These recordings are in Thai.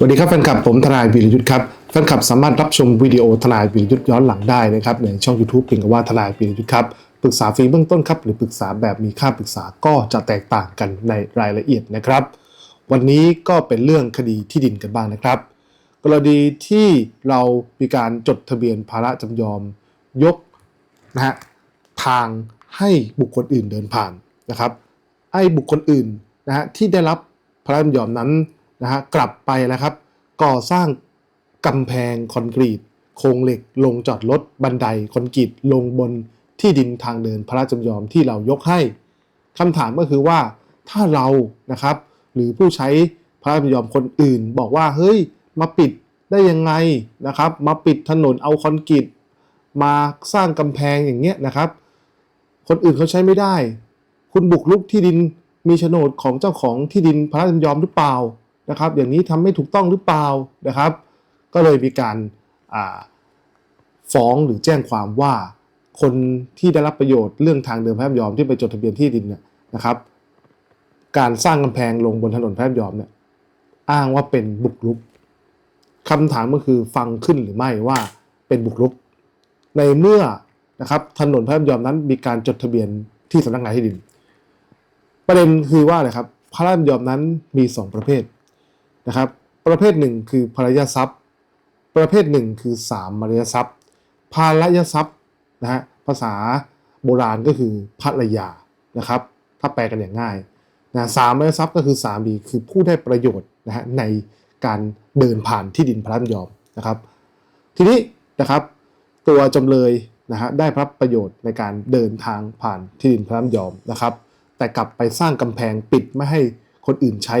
สวัสดีครับแฟนคลับผมทนายวิรยุทธ์ครับแฟนคลับสามารถรับชมวิดีโอทนายวิรยุทธ์ย้อนหลังได้นะครับในช่อง YouTube เพียงกับว่าทนายวิรยุทธ์ครับปรึกษาฟรีเบื้องต้นครับหรือปรึกษาแบบมีค่าปรึกษาก็จะแตกต่างกันในรายละเอียดนะครับ วันนี้ก็เป็นเรื่องคดีที่ดินกันบ้างนะครับ กรณีที่เรามีการจดทะเบียนภาระจำยอมยกนะฮะทางให้บุคคลอื่นเดินผ่านนะครับไอ้บุคคลอื่นนะฮะที่ได้รับพระราชจำยอมนั้น นะฮะกลับไปนะครับ ก่อสร้างกำแพงคอนกรีต โครงเหล็กลงจอดรถบันไดคอนกรีตลงบนที่ดินทางเดินพระราชจำยอมที่เรายกให้คำถามก็คือว่าถ้าเรานะครับ หรือผู้ใช้พระราชจำยอมคนอื่น บอกว่าเฮ้ยมาปิดได้ยังไงนะครับ มาปิดถนนเอาคอนกรีตมาสร้างกำแพงอย่างเงี้ยนะครับ คนอื่นเขาใช้ไม่ได้ คุณบุกรุกที่ดินมีโฉนดของเจ้าของที่ดินพระราชจำยอมหรือเปล่า นะครับอย่างนี้ทำไม่ถูกต้องหรือเปล่านะครับ ก็เลยมีการาฟ้องหรือแจ้งความว่าคนที่ได้รับประโยชน์เรื่องทางเดินแพระราชจำยอมที่ไปจดทะเบียนที่ดินเนี่ยนะครับ การสร้างกำแพงลงบนถนนแพระราชจำยอมเนี่ยอ้างว่าเป็นบุกรุกคำถามก็คือฟังขึ้นหรือไม่ว่าเป็นบุกรุก ในเมื่อนะครับถนนพระยอมนั้นมีการจดทะเบียนที่สำนักงานที่ดิน ประเด็นคือว่าอะไรครับพระราชยอมนั้นมี 2 ประเภท นะครับ ประเภทหนึ่งคือภรรยาทรัพย์ ประเภทหนึ่งคือสามมารยทรัพย์ภารยทรัพย์นะฮะภาษาโบราณก็คือภรรยานะครับ ถ้าแปลกันอย่างง่ายนะสามมารยทรัพย์ก็คือสามีคือผู้ได้ประโยชน์นะฮะในการเดินผ่านที่ดินพระราชยอมนะครับ ทีนี้นะครับตัวจำเลยนะฮะได้รับประโยชน์ในการเดินทางผ่านที่ดินพระราชยอมนะครับ แต่กลับไปสร้างกำแพงปิดไม่ให้คนอื่นใช้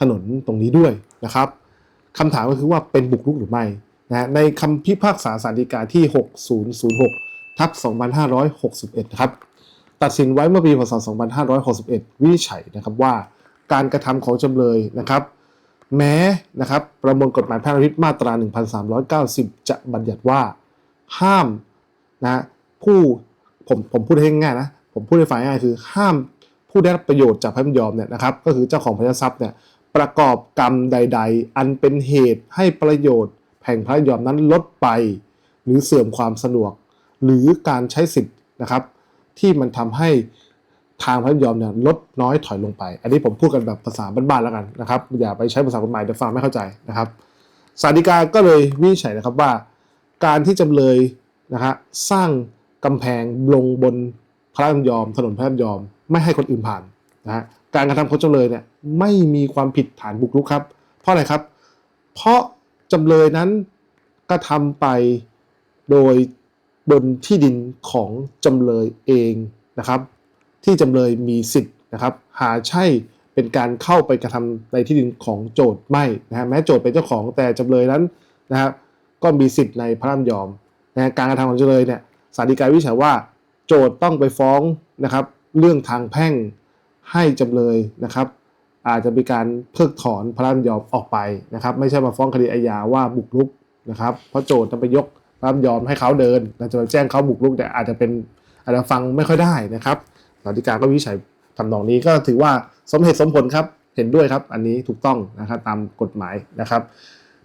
ถนนตรงนี้ด้วย นะครับคำถามก็คือว่าเป็นบุกรุกหรือไม่นะฮะในคำพิพากษาสารดีกาที่ 6006ทับ2561นะครับตัดสินไว้เมื่อปีพศ 2561 วินิจฉัยนะครับว่าการกระทำของจำเลยนะครับ แม้นะครับประมวลกฎหมายแพ่งและพาณิชย์มาตรา 1390 จะบัญญัติว่า ห้ามนะผู้ผมผมพูดให้ง่ายนะผมพูดให้ฟังง่ายคือห้ามผู้ได้รับประโยชน์จากพระยอมเนี่ยนะครับ ก็คือเจ้าของพระทรัพย์เนี่ย ประกอบกรรมใด ๆ อันเป็นเหตุให้ประโยชน์แห่งพระยอมนั้นลดไป หรือเสื่อมความสะดวก หรือการใช้สิทธิ์นะครับ ที่มันทำให้ทางพระยอมเนี่ยลดน้อยถอยลงไป อันนี้ผมพูดกันแบบภาษาบ้านๆแล้วกันนะครับ อย่าไปใช้ภาษากฎหมายเดี๋ยวฟังไม่เข้าใจนะครับสารดีกาก็เลยวินิจฉัยนะครับว่า การที่จำเลยนะฮะสร้างกำแพงลงบนพระยอมถนนพระยอม ไม่ให้คนอื่นผ่านนะฮะ การกระทำของจำเลยเนี่ยไม่มีความผิดฐานบุกรุกครับ เพราะอะไรครับ เพราะจำเลยนั้นกระทำไปโดยบนที่ดินของจำเลยเองนะครับ ที่จำเลยมีสิทธิ์นะครับ หาใช่เป็นการเข้าไปกระทำในที่ดินของโจทย์ไม่นะฮะแม้โจทย์เป็นเจ้าของแต่จำเลยนั้นนะครับก็มีสิทธิ์ในพระราชยอมนะฮะการกระทำของจำเลยเนี่ยศาลฎีกาวิจัยว่า โจทย์ต้องไปฟ้องนะครับ เรื่องทางแพ่ง ให้จำเลยนะครับ อาจจะมีการเพิกถอนพระราชยอมออกไปนะครับ ไม่ใช่มาฟ้องคดีอาญาว่าบุกรุกนะครับเพราะโจทย์จะไปยกพระราชยอมให้เขาเดินเราจะไปแจ้งเขาบุกรุกแต่อาจจะเป็นอาจจะฟังไม่ค่อยได้นะครับศาลฎีกาก็วินิจฉัยทำนองนี้ก็ถือว่าสมเหตุสมผลครับเห็นด้วยครับ อันนี้ถูกต้องนะครับตามกฎหมายนะครับ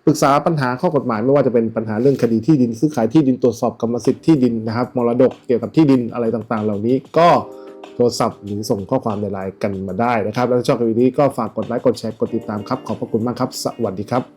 ปรึกษาปัญหาข้อกฎหมายไม่ว่าจะเป็นปัญหาเรื่องคดีที่ดินซื้อขายที่ดินตรวจสอบกรรมสิทธิ์ที่ดินนะครับมรดกเกี่ยวกับที่ดินอะไรต่างๆ เหล่านี้ก็ โทรศัพท์หรือส่งข้อความในไลน์กันมาได้นะครับ แล้วถ้าชอบคลิปนี้ก็ฝากกดไลค์กดแชร์กดติดตามครับ ขอบพระคุณมากครับ สวัสดีครับ